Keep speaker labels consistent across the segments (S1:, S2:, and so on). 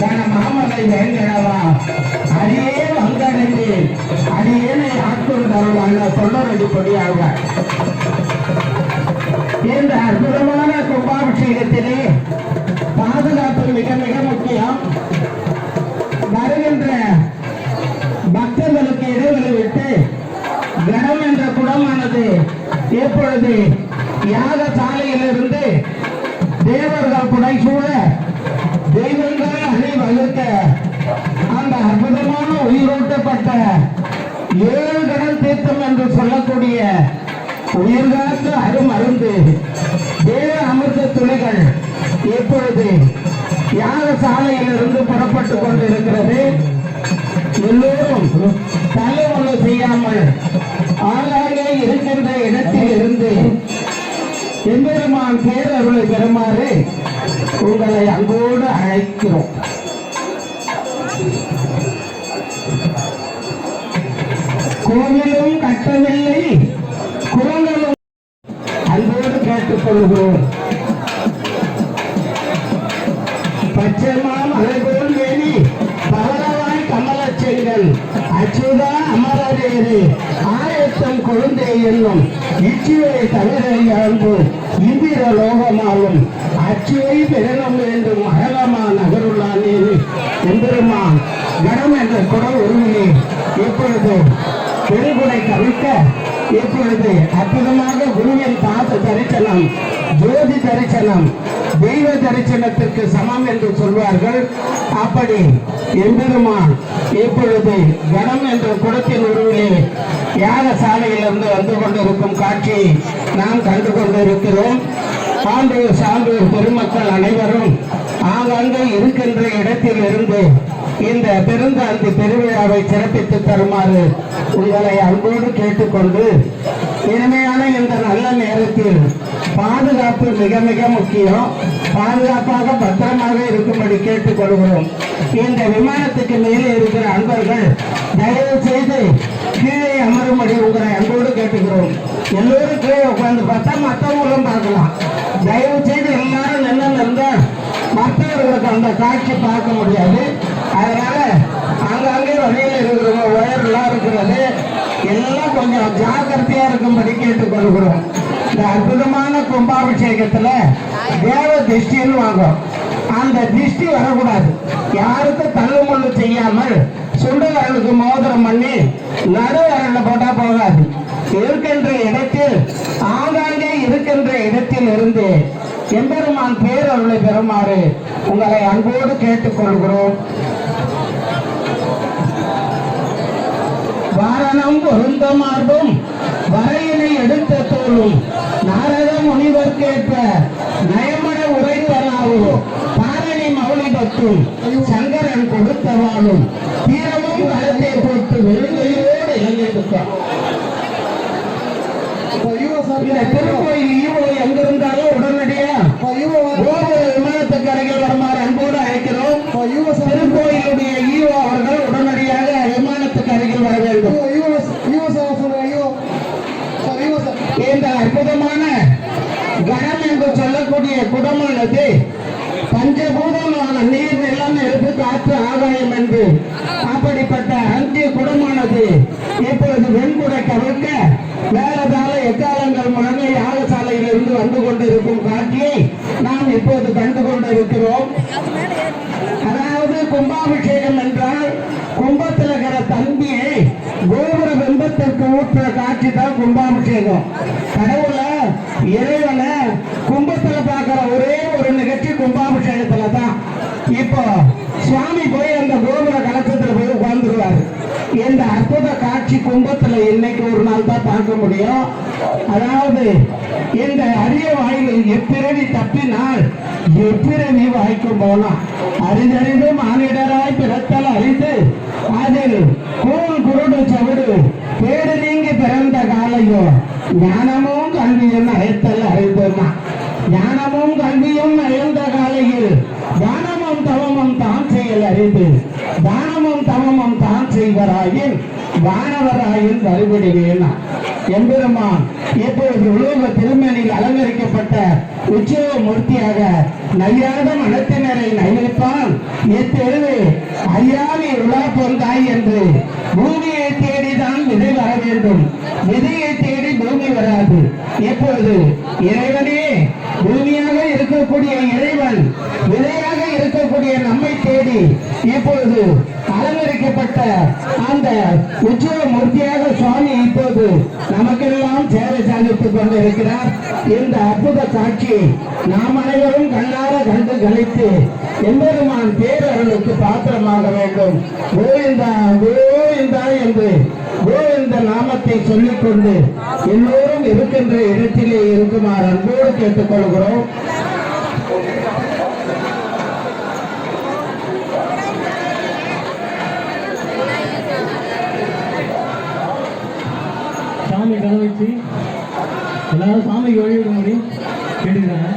S1: கன மாமலை வேங்கடவா அடியே வந்தடைந்து அடியேனை ஆட்கொண்டருளான தொண்டரடி கொடியாக இந்த அற்புதமான கும்பாபிஷேகத்திலே பாதுகாப்பு மிக மிக முக்கியம். வருகின்ற பக்தர்களுக்கு இடைவெளி விட்டு கடம் என்ற குடமானது எப்பொழுது யாக சாலையிலிருந்து தேவர் ஏழு கடல் தீர்த்தம் என்று சொல்லக்கூடிய உயிர்காத்த அருமருந்து தேவ அமிர்த துளிகள் இப்பொழுது யாக சாலையிலிருந்து புறப்பட்டு கொண்டிருக்கிறது. எல்லோரும் தலைவலை செய்யாமல் ஆளாகே இருக்கின்ற இடத்தில் இருந்து எம்பெருமான் பேரருளை பெறுமாறு உங்களை அன்போடு அழைக்கிறோம். கேட்டுக்கொள்கிறோம் பச்சைமா மலைபோல் வேணி பவளவாய் கமலச் செங்கல் அச்சுதா அமரரேறு ஆயத்தம் கொழுந்தே என்னும் இச்சுவை தவிர அன்பு இந்திர லோகமாலும் அச்சுவை பெறணும் வேண்டும் அகலமா நகருள்ளானே எம்பெருமான் கடம் என்ற குடல் உருவிலே எப்பொழுது பெருகுடை கவிழ்க்க இப்பொழுது அற்புதமாக குருவின் பாத தரிசனம் ஜோதி தரிசனம் தெய்வ தரிசனத்திற்கு சமம் என்று சொல்வார்கள். அப்படி எம்பெருமான் இப்பொழுது கணம் என்ற குடத்தின் உருவிலே யார சாலையிலிருந்து வந்து கொண்டிருக்கும் காட்சியை நாம் கண்டு கொண்டிருக்கிறோம். சான்றூர் சான்றூர் பெருமக்கள் அனைவரும் ஆங்காங்கே இருக்கின்ற இடத்தில் இருந்து இந்த பெருந்தாந்தி பெருவிழாவை சிறப்பித்து தருமாறு உங்களை அன்போடு கேட்டுக்கொண்டு இனிமையான இந்த நல்ல நேரத்தில் பாதுகாப்பு மிக மிக முக்கியம். பாதுகாப்பாக பத்திரமாக இருக்கும்படி கேட்டுக்கொள்கிறோம். இந்த விமானத்துக்கு மேலே இருக்கிற அன்பர்கள் தயவு செய்து கீழே அமரும்படி உங்களை அன்போடு கேட்டுக்கிறோம். எல்லோரும் கீழே உட்கார்ந்து பார்த்தா மற்றவங்களும் பார்க்கலாம். தயவு செய்து எல்லாரும் நின்று இருந்தா மற்றவர்களுக்கு அந்த காட்சி பார்க்க முடியாது. அதனால அங்கங்கே வழியில் இருக்கிறவங்க ஒயர்லாம் இருக்கிறது எல்லாம் கொஞ்சம் ஜாக்கிரதையா இருக்கும்படி கேட்டுக்கொள்கிறோம் இந்த அற்புதமான கும்பாபிஷேகத்துல தேவ திருஷ்டின்னு வாங்கும் அந்த திருஷ்டி வரக்கூடாது. யாருக்கும் தள்ளுமுள்ளு செய்யாமல் சுண்டவர்களுக்கு மோதிரம் பண்ணி நடுவரல போட்டா போகாது. இருக்கின்ற இடத்தில் ஆங்காங்கே இருக்கின்ற இடத்தில் இருந்து எம்பெருமான் பேரருளை பெறுமாறு உங்களை அன்போடு கேட்டுக்கொள்கிறோம் வாரணம் பொருந்த மார்பும் வரையினை எடுத்த தோளும் நாரத முனிவர் கேட்ப நயமட உரைத்தனாவோ பாரணி மௌலிபத்தும் சங்கரன் கொடுத்தவாளும் தீரமும் கருத்தை போட்டு வெறுங்கையோடு இறங்கிட்டு இந்த திருக்கோயில் ஈவோ எங்க இருந்தாலும் உடனடியா கோபுர விமானத்துக்கு அருகில் வருமாறு அன்போடு அழைக்கிறோம். திருக்கோயிலுடைய ஈவோ அவர்கள் உடனடியாக விமானத்துக்கு அருகில் வர வேண்டும் இந்த அற்புதமான கணம் என்று சொல்லக்கூடிய குடமானது பஞ்சபூதமான நீர் நிலம் நெருப்பு காற்று ஆதாயம் என்று. அப்படிப்பட்ட அஞ்சு குடமானது இப்பொழுது வெண்குடை கவிழ்க்க வேறதால எக்காலங்கள் முழங்க யாகசாலையில் இருந்து வந்து கொண்டிருக்கும் காட்சியை நாம் இப்போது கண்டு கொண்டிருக்கிறோம். அதாவது கும்பாபிஷேகம் என்றால் கும்பத்தில் இருக்கிற தம்பியை கோபுர பிம்பத்திற்கு ஊற்றுற காட்சி தான் கும்பாபிஷேகம். கடவுளை இறைவன கும்பத்துல பார்க்கிற ஒரே ஒரு நிகழ்ச்சி கும்பாபிஷேகத்துல தான் இப்போ சுவாமி போய் அந்த கோபுர கலசத்துல போய் உட்கார்ந்துருவாரு இந்த அற்புத கும்பத்துல இன்னைக்கு ஒரு நாள் தான் பார்க்க முடியும்? அதாவது இந்த அரிய வாயில் எப்பிறவி தப்பினால் எப்பிறவி வாய்க்கும் போலாம். அறிந்தறிந்து மானிடராய் பிறத்தல் அறிந்து அதில் கூழ் குருடு சவுடு பேடு நீங்கி பிறந்த காலையோ ஞானமும் கல்வியும் அழைத்தல் அறிந்தோமா ஞானமும் கல்வியும் அறிந்த காலையில் தானமும் தவமும் தான் செயல் அறிந்து தானமும் தவமும் தான் செய்வராயின் வானவராயின் வழிபடுவேனா எம்பெருமான் இப்பொழுது உலோக திருமணியில் அலங்கரிக்கப்பட்ட உற்சவ மூர்த்தியாக நையாத மனத்தினரை நைவிப்பான் இத்தெழுது ஐயாவி உலா பொந்தாய் என்று பூமியை தேடிதான் விதை வர வேண்டும். விதையை தேடி பூமி வராது. இப்பொழுது இறைவனே பூமியாக இருக்கக்கூடிய இறைவன் விதையாக இருக்கக்கூடிய நம்மை தேடி இப்பொழுது அலங்கரிக்கப்பட்ட அந்த உற்சவ மூர்த்தியாக சுவாமி இப்போது நமக்கெல்லாம் சேவை சாதித்துக் கொண்டிருக்கிறார். இந்த அற்புத காட்சியை நாம் அனைவரும் கண்ணார கண்டு கழித்து எம்பெருமான் பேரர்களுக்கு பாத்திரமாக வேண்டும். கோவிந்தா கோவிந்தா என்று கோவிந்த நாமத்தை சொல்லிக்கொண்டு எல்லோரும் இருக்கின்ற இடத்திலே இருக்குமாறு அன்போடு கேட்டுக்கொள்கிறோம்.
S2: சாமி எல்லாரும் சாமிக்கு வழிபடும்படி கேட்டுக்கிறாங்க.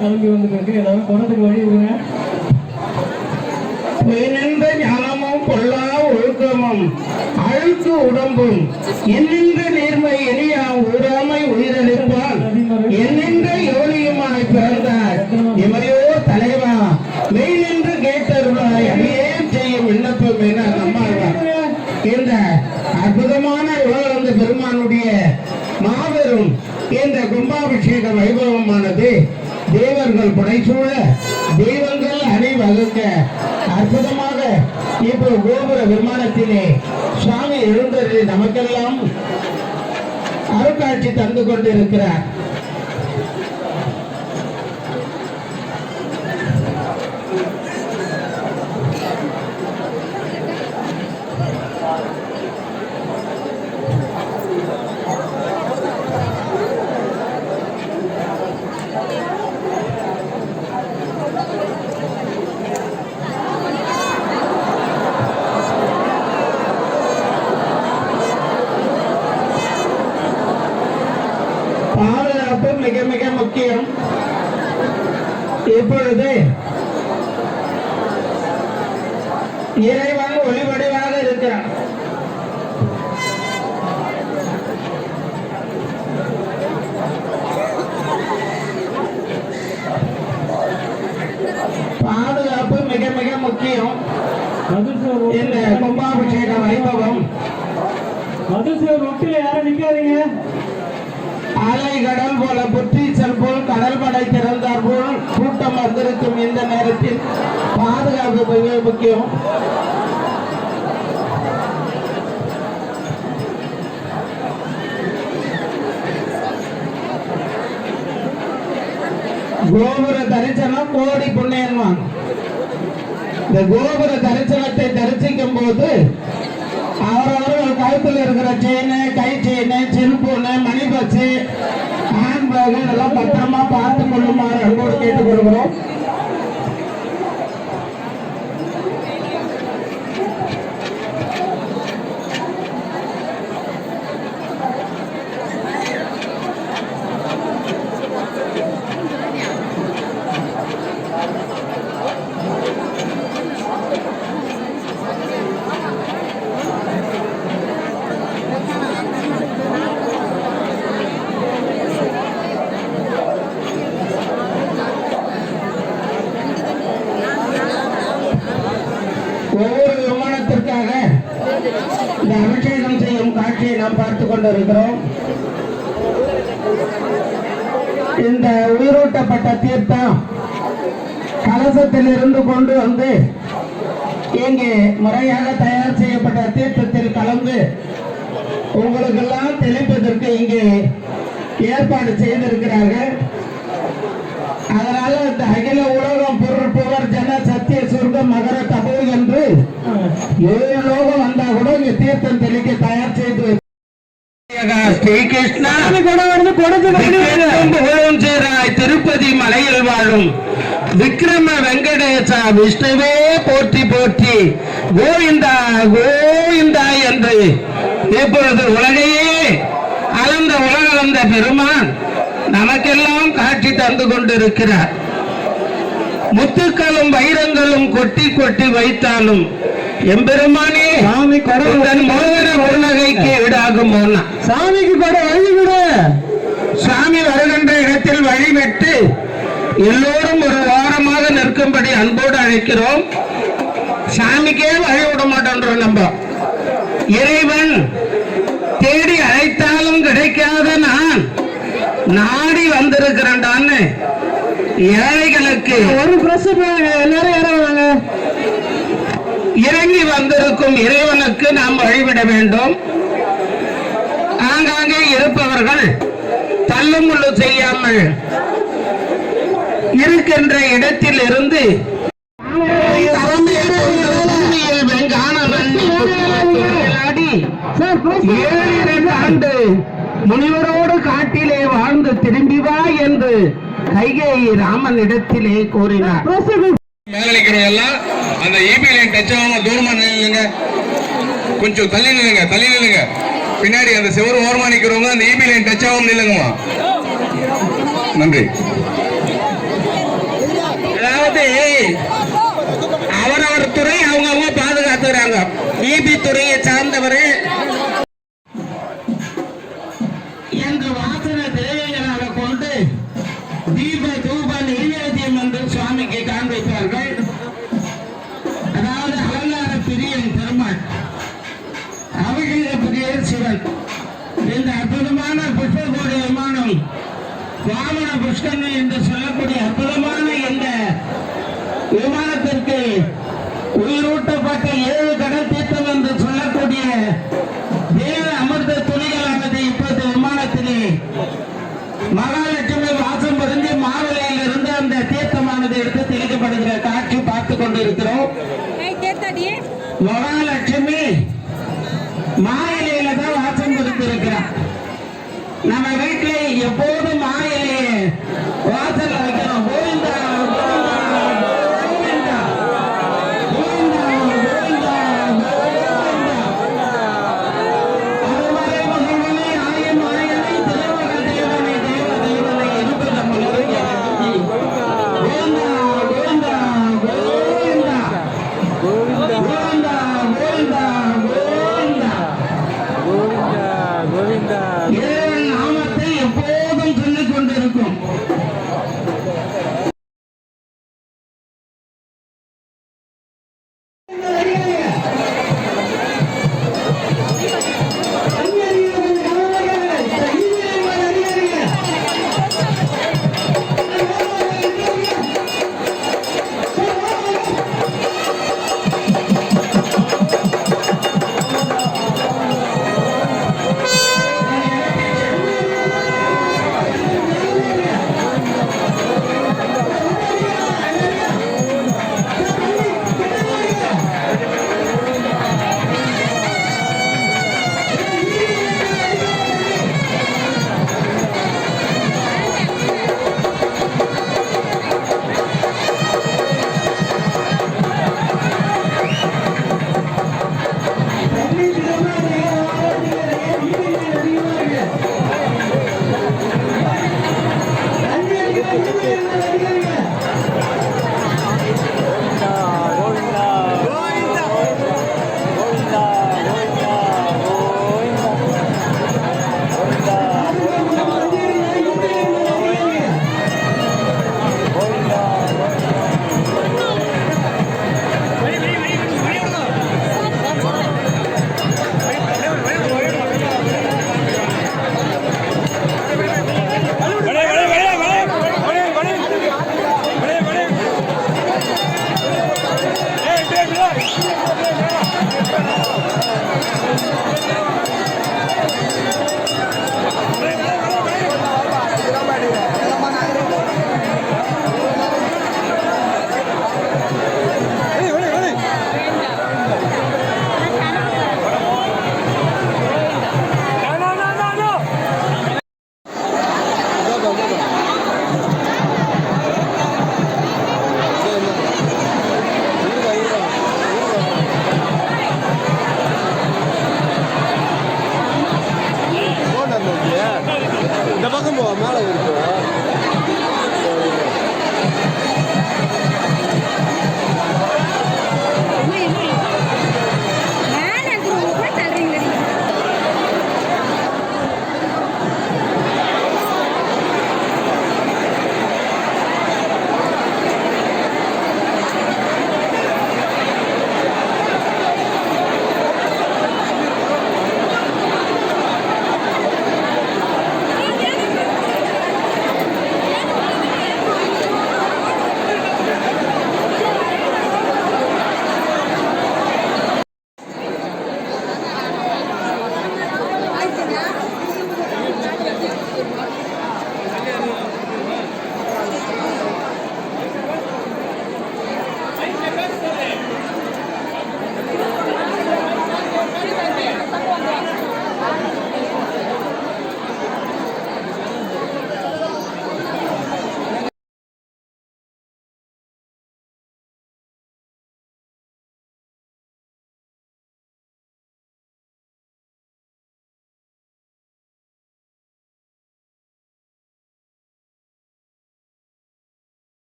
S2: கிளம்பி வந்துட்டு எல்லாரும் குடத்துக்கு வழி விடுங்க
S1: ஞானமும் பொல்லா ஒழுக்கமும் அழுக்கு உடம்பும் என்னென்ற நேர்மை எளியா உடாமை உயிரிழப்பான் என்னென்ற யோனியுமாய் பிறந்தார்? இமையோ தலைவா மெய் நின்று கேட்டருளாய் அடியே செய்யும் விண்ணப்பம் என நம்மாழ்வார். என்ற அற்புதமான உலகந்த பெருமானுடைய மாபெரும் இந்த கும்பாபிஷேக வைபவம் தேவர்கள் புடைசூழ தெய்வங்கள் அணிவகுக்க அற்புதமாக இப்போ கோபுர விமானத்திலே சுவாமி எழுந்தருளி நமக்கெல்லாம் அருட்காட்சி தந்து கொண்டிருக்கிறார் பாதுகாப்பு மிக மிக முக்கியம் இப்பொழுது இறைவன் ஒளிவடிவாக இருக்கிறான். பாதுகாப்பு மிக மிக முக்கியம். இந்த கும்பாபிஷேக வைபவம்.
S2: மதுசூர் ரொட்டில யாரும் நிக்காதீங்க.
S1: அலை கடல் போல புற்றீச்சல் போல் கடல் படை திறந்தார் போல் நாம் வந்திருக்கும் இந்த நேரத்தில் பாதுகாப்பு மிக முக்கியம். கோபுர தரிசனம் கோடி புண்ணியன்மான். இந்த கோபுர தரிசனத்தை தரிசிக்கும் போது அவரவர்கள் கழுத்தில் இருக்கிற செயின் கை செயின் செருப்புன்னு மணி பஸ் இதெல்லாம் பத்திரமா பார்த்துக் கொள்ளுமாறு அன்போடு கேட்டுக் கொள்கிறோம் இந்த அபிஷேகம் செய்யும் காட்சியை நாம் பார்த்து கொண்டிருக்கிறோம். இந்த உயிரூட்டப்பட்ட தீர்த்தம் கலசத்தில் இருந்து கொண்டு வந்து இங்கே முறையாக தயார் செய்யப்பட்ட தீர்த்தத்தில் கலந்து உங்களுக்கெல்லாம் தெளிப்பதற்கு இங்கே ஏற்பாடு செய்திருக்கிறார்கள். அதனால இந்த அகில உலகம் பொருள் புகழ் ஜன சத்திய சொர்க்கம் மகர தபோ என்று ஏழு லோகம் வந்தா கூட இங்க தீர்த்தம் தெளிக்க தயார் செய்து ஸ்ரீகிருஷ்ணா திருப்பதி மலையில் வாழும் விக்ரம வெங்கடேசா விஷ்ணுவே போற்றி போற்றி கோவிந்தா கோவிந்தா என்று இப்பொழுது உலகையே அளந்த உலகளந்த பெருமான் நமக்கெல்லாம் காட்சி தந்து கொண்டிருக்கிறார். முத்துக்களும் வைரங்களும் கொட்டி கொட்டி வைத்தாலும் எம்பெருமானே
S2: சாமி குடம்
S1: உந்தன் மோகன புன்னகைக்கு ஈடாகும் மோனா
S2: சாமிக்கு குடம் வழி விடு
S1: சாமி வருகின்ற இடத்தில் வழிவிட்டு எல்லோரும் ஒரு வாரமாக நிற்கும்படி அன்போடு அழைக்கிறோம். சாமிக்கே வழி விட மாட்டோன்றோம் நம்ம. இறைவன் தேடி அழைத்தாலும் கிடைக்காத நான் நாடி வந்திருக்கிறேன்டான்னு ஏழைகளுக்கு
S2: ஒரு பிரஸ் எல்லாரும் இறங்குவாங்க
S1: இறங்கி வந்திருக்கும் இறைவனுக்கு நாம் வழிவிட வேண்டும். ஆங்காங்கே இருப்பவர்கள் தள்ளுமுள்ளு செய்யாமல் இருக்கின்ற இடத்தில் இருந்து ஆண்டு முனிவரோடு காட்டிலே வாழ்ந்து திரும்பி வா என்று கைகேயி ராமன் இடத்திலே கூறினார்.
S2: பிரஸ்
S3: மேல நிக்கிறவங்க எல்லாம் அந்த இபி லைன் டச் ஆகாம தூரமா நில்லுங்க. கொஞ்சம் தள்ளி நில்லுங்க தள்ளி நில்லுங்க. பின்னாடி அந்த சிவரு ஓரமா நிக்கிறவங்க அந்த இபி லைன் டச் ஆகாம நில்லுங்கம்மா. நன்றி.
S1: அதாவது அவரவர் துறை அவங்கவுங்க பாதுகாத்துக்கிறாங்க. இபி துறையை சார்ந்தவர் புஷ்கரணி என்று சொல்லக்கூடிய அற்புதமான இந்த விமானத்திற்கு உயிரூட்டப்பட்ட ஏழு Yeah. 根本
S2: 买了。